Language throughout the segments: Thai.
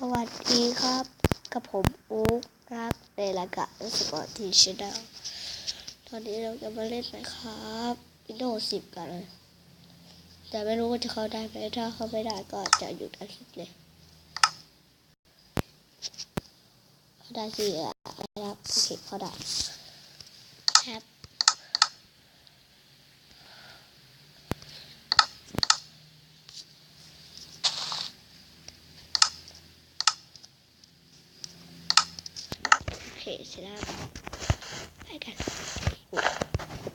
สวัสดีครับ กับผมอุ๊กครับในรายการสปอร์ตทีชแนลตอนนี้เราจะมาเล่นไหมครับวินโดว์สิบกันเลย แต่ไม่รู้ว่าจะเข้าได้ไหมถ้าเข้าไม่ได้ก็จะหยุดอาทิตย์เลยเข้าได้สิอะนะครับโอเคเข้าได้ครับ เคเสร็จแล้วไปกัน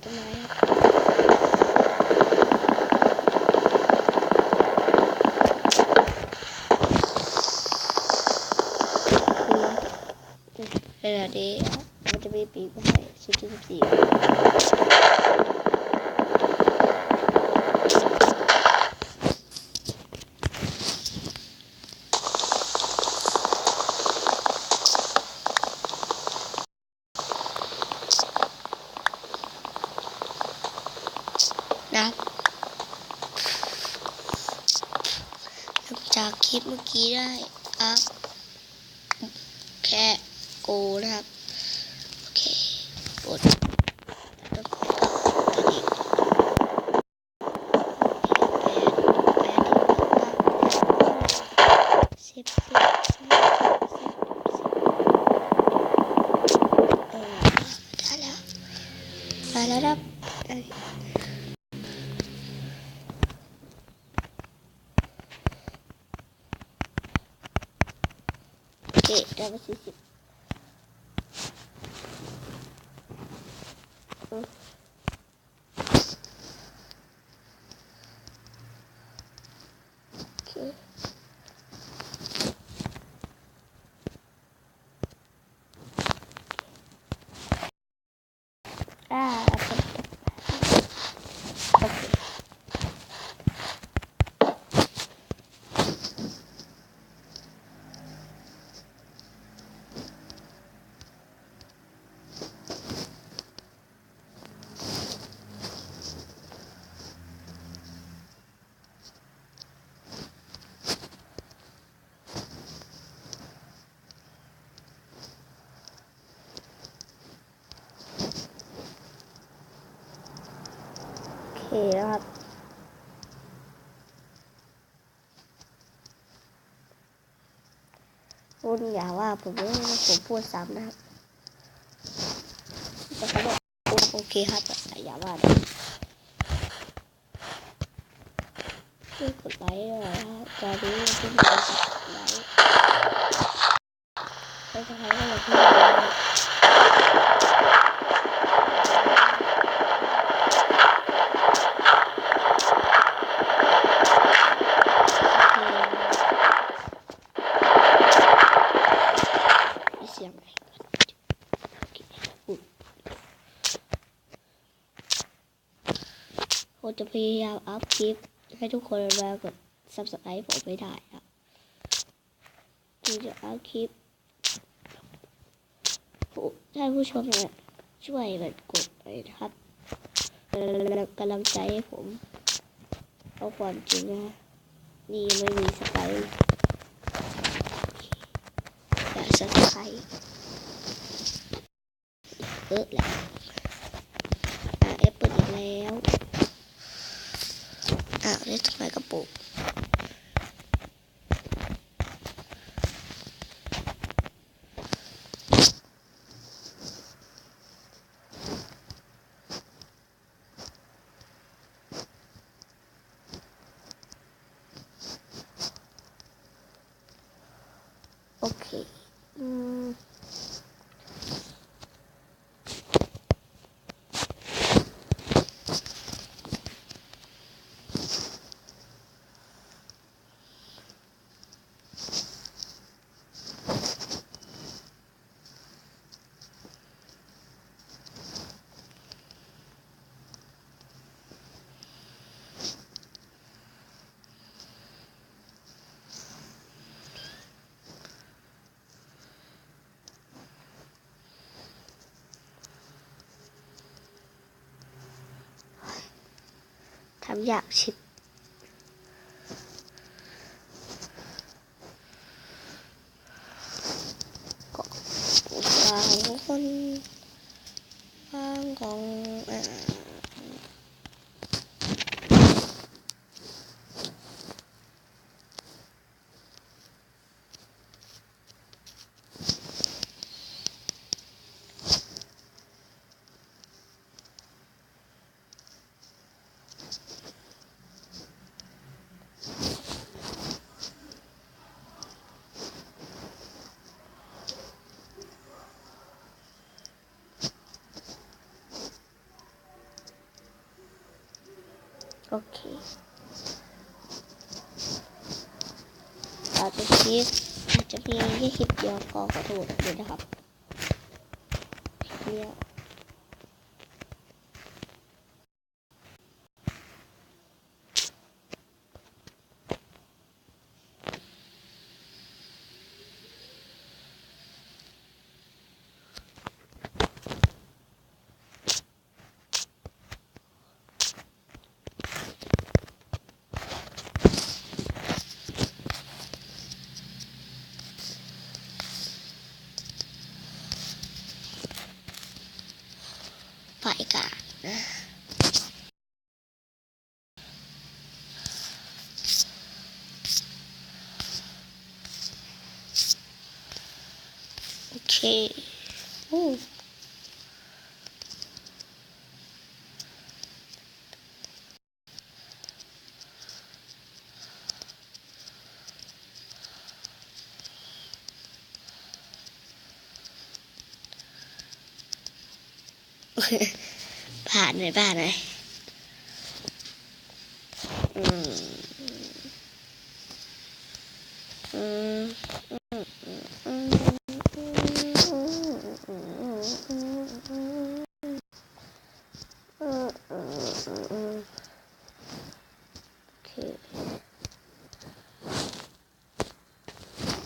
ต้นไม้เวลาเดียวมันจะมีปีกมาให้สิบสิบสี่นะครับห ลังจากคลิปเมื่อกี้ได้อัพแค่โกนะครับ โอเคกดแล้วก็สิบสิบสิบเออได้แล้วได้แล้วครับ ได้โอเคได้มาสี่สิบ โอเคอ่าโอเคโอเค แล้วครับคุณอย่าว่าผมไม่ผมพูดซ้ำนะครับแต่เขาบอกโอเคครับแต่อย่าว่านะช่วยกดไลค์ด้วยนะครับตอนนี้ที่มีกดไลค์แล้วจะทำให้เราพูดนะครับมีเสียงไหมโอเคอุ๊ย ผมจะพยายามอัพคลิปให้ทุกคนมากด subscribe ผมไม่ได้ครับผมจะอัพคลิปผู้ท่านผู้ชมเนี่ยช่วยแบบกดไปนะครับกำลังใจให้ผม เอาความจริงนะนี่ไม่มีสไปร์อย่าสไครเออแหละอ่าแอปเปิลอีกแล้ว อ่านี่ทำไมกระปุกโอเค อืมามอย่างสิบก็บางคนบางกอง อาจจะคลิปอาจจะมีแค่คลิปเดียวพอขอโทษด้วยนะครับเดีย paika. Okay. Ooh. ผ่านไหมผ่านไหมอืมอืมอืม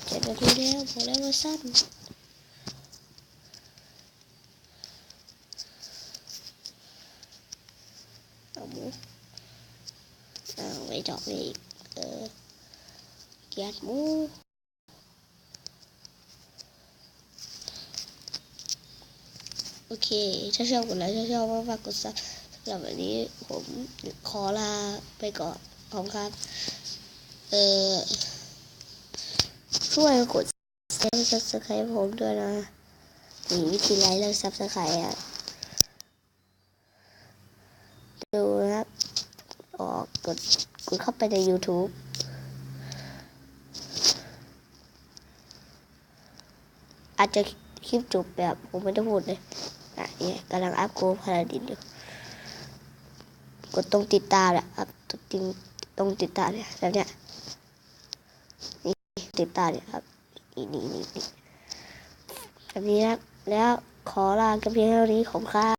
เจ็ดนาทีแล้วพอแล้วว่าสั้น เอาหมูเอไว้ดอกนี้อีกเออเกียดมูโอเค ถ้าชอบกดไลค์ถ้าชอบก็ฝากกดซับสำหรับวันนี้ผมขอลาไปก่อนขอบคุณครับ เออช่วยกดซับสไครต์ผมด้วยนะ มีวิธีไลค์และซับสไครต์อะ ดูนะครับออกกดกดเข้าไปใน YouTube อาจจะคลิปจบแบบผมไม่ได้พูดเลยอะเนี่ยกำลังอัพโกพาราดินอยู่ กดตรงติดตามแหละครับตรงติดตรงติดตามเนี่ยแล้วเนี่ยนี่ติดตามเนี่ยครับนี่นี่นี่นี่แบบนี้นะครับแล้วขอลากันเพียงเท่านี้ของครับ